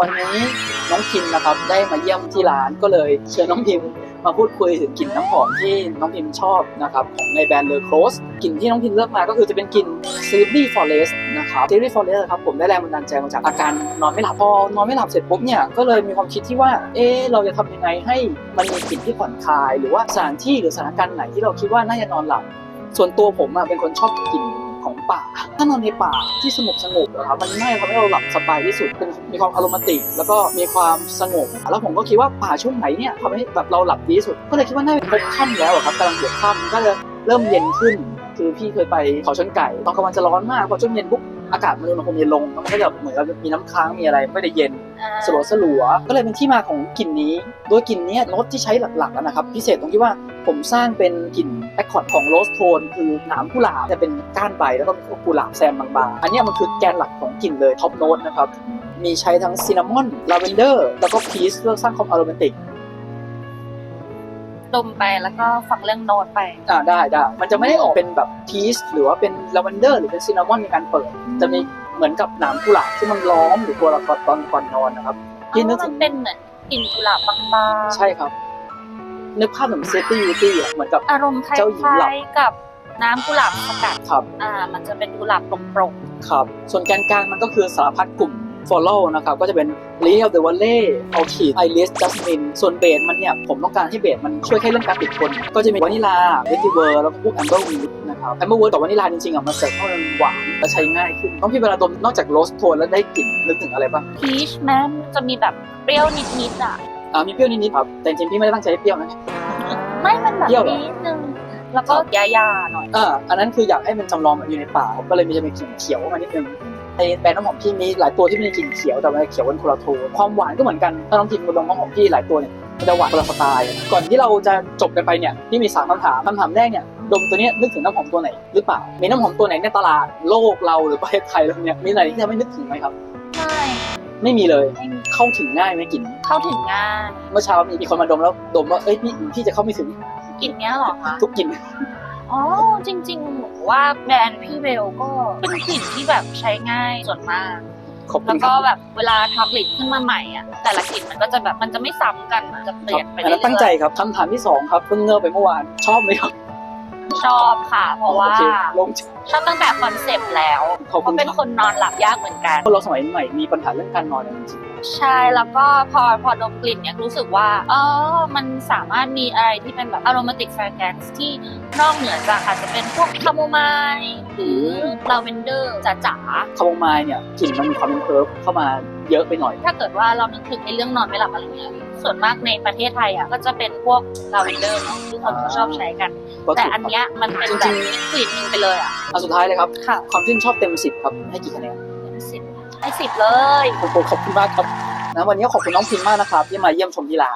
วันนี้น้องพิมนะครับได้มาเยี่ยมที่ร้านก็เลยเชิญน้องพิมมาพูดคุยถึงกลิ่นน้ำหอมที่น้องพิมชอบนะครับของในแบรนด์เลอโครสกลิ่นที่น้องพิมเลือกมาก็คือจะเป็นกลิ่น s e r y Forest นะครับ s e r y Forest ครับผมได้แรงบันดาลใจมาจากอาการนอนไม่หลับพอนอนไม่หลับเสร็จปุ๊บเนี่ยก็เลยมีความคิดที่ว่าเอ๊ะเราจะทำยังไงให้มันมีกลิ่นที่ผ่อนคลาย หรือว่าสถานที่หรือสถานการณ์ไหนที่เราคิดว่าน่าจะนอนหลับส่วนตัวผมอะเป็นคนชอบกลิ่น ของป่า ถ้านอนในป่าที่สงบสงบนะครับมันน่าจะทำให้เราหลับสบายที่สุดเป็นมีความอารมติกแล้วก็มีความสงบ แล้วผมก็คิดว่าป่าช่วงไหนเนี่ยทำให้แบบเราหลับดีที่สุด ก็เลยคิดว่าน่าจะเป็นพบค่ำแล้วอะครับกำลังเดือดค่ำก็เลยเริ่มเย็นขึ้น คือพี่เคยไปเขาชนไก่ตอนกลางวันจะร้อนมากพอช่วงเย็นปุ๊บอากาศมันอุณหภูมิเย็นลงแล้วมันก็จะเหมือนกับมีน้ำค้างมีอะไรไม่ได้เย็นสลัวสลัวๆก็เลยเป็นที่มาของกลิ่นนี้ โดยกลิ่นเนี้ยโน้ตที่ใช้หลักๆอะนะครับ พิเศษตรงที่ว่าผมสร้างเป็นกลิ่น แอคคอร์ดของโรสโทนคือหนามกุหลาบจะเป็นก้านใบแล้วก็มีกุหลาบแซมบางๆ อันเนี้ยมันคือแกนหลักของกลิ่นเลยท็อปโน้ตนะครับ มีใช้ทั้งซินนามอนลาเวนเดอร์แล้วก็พีชเพื่อสร้างความอารมติกดมไปแล้วก็ฟังเรื่องโน้ตไป อ่าได้ได้ มันจะไม่ได้ออกเป็นแบบพีชหรือว่าเป็นลาเวนเดอร์หรือเป็นซินนามอนในการเปิด จะมีเหมือนกับหนามกุหลาบที่มันล้อมอยู่ตัวเราตอนตอนก่อนนอนนะครับพี่นึกมัถึนงเป็นเหมือนกลิ่นกุหลาบบางๆ ใช่ครับ นึกภาพเหมือนเซตี้ยูตี้อะเหมือนกับ อารมณ์คลเจ้าหญิงหลับ้ายๆกับน้ำกุหลาบสกัดครับ อ่า มันจะเป็นกุหลาบโปร่งครับ ส่วนแกนกลางมันก็คือสารพัดกลุ่ม follow นะครับ ก็จะเป็น Lily of the Valley a l c h i d Iris Jasmine ส่วนเบสมันเนี่ย ผมต้องการให้เบสมันช่วยให้เรื่องการติดคน ก็จะมีวานิลาเวติเวอร์แล้วก็พวก amberwood นะครับ amberwood กับวานิลาจริงๆอะมันเสิร์ฟให้มันหวานและใช้ง่ายขึ้น ต้องพี่เวลาดมนอกจาก rose tone แล้วได้กลิ่นนึกถึงอะไรบ้างพีชแม้มันจะมีแบบเปรี้ยวนิดๆอะ อ่ามีเปรี้ยวนิดๆครับ แต่จริงๆพี่ไม่ได้ตั้งใจให้เปรี้ยวนะ ไม่มันแบบเปรี้ยวเหรอ นิดนึงแล้วก็ยาๆหน่อย อ่าอันนั้นคืออยากให้มันจำลองมันอยู่ในป่าผมก็เลยมีจะมีกลิ่นเขียวมานิดนึงในแบรนด์น้ำหอมพี่มีหลายตัวที่มีกลิ่นเขียวแต่ว่าเขียวเป็นคนละโทนความหวานก็เหมือนกันถ้าน้องพิมพ์มาดมน้ำหอมพี่หลายตัวเนี่ยมันจะหวานคนละสไตล์ก่อนที่เราจะจบกันไปเนี่ยพี่มีสามคำถามคำถามแรกเนี่ยดมตัวเนี้ยนึกถึงน้ำหอมตัวไหนหรือเปล่ามีน้ำหอมตัวไหนในตลาดโลกเราหรือประเทศไทยเราเนี่ยมีอะไรที่ทำให้นึกถึงไหมครับใช่ ไม่มีเลยไม่มีเข้าถึงง่ายไหมกลิ่นเข้าถึงง่ายเมื่อเช้ามีมีคนมาดมแล้วดมว่าเอ้ยพี่พี่จะเข้าไม่ถึงกลิ่นเนี้ยเหรอคะทุกกลิ่น อ๋อจริงๆหนูว่าแบรนด์พี่เบลก็เป็นกลิ่นที่แบบใช้ง่ายส่วนมาก ขอบคุแล้ณวคก็รับแบบเวลาทำกลิ่นขึ้นมาใหม่อะแต่ละกลิ่นมันก็จะแบบมันจะไม่ซ้ำกันมันจะเปลี่ยนไปอันเรื่นั้นตั้งใจอยครับคำถามที่สองครับเพิ่งเงือบไปเมื่อวานชอบไหมครับๆ ชอบค่ะ เพราะว่าโอเคลง ชอบตั้งแต่คอนเซปต์แล้วขอบเพคุณราะเป็นครับคนนอนหลับยากเหมือนกัน คนเราสมัยใหม่มีปัญหาเรื่องการนอนจริงใช่แล้วก็พอพอดมกลิ่นเนี่ยรู้สึกว่าเออมันสามารถมีอะไรที่เป็นแบบอ r ร m a ติก f ฟ a แกนซ์ที่นอกเหนือจากอาจจะเป็นพวกคาโมไมล์หรือลาเวนเดอร์จ๋าๆคาโมไมล์เนี่ยกลิ่นมันมีความเป็นเพิร์ฟเข้ามาเยอะไปหน่อย ๆถ้าเกิดว่าเรานึกถึงในเรื่องนอนไม่หลับอะไรเงี้ยส่วนมากในประเทศไทยอะก็จะเป็นพวกลาเวนเดอร์เนาะที่คนเขาชอบใช้กัน ก็แต่ถูกอันเนี้ยมันเป็นแบบอีกกลิ่นหนึงไปเลยอะอันสุดท้ายเลยครับค่ะความชื่นชอบเต็มสิบครับ ให้กี่คะแนนสิบให้สิบเลยโอ้โหขอบคุณมากครับนะวันนี้ขอบคุณน้องพิมพ์มากนะครับที่มาเยี่ยมชมที่ร้าน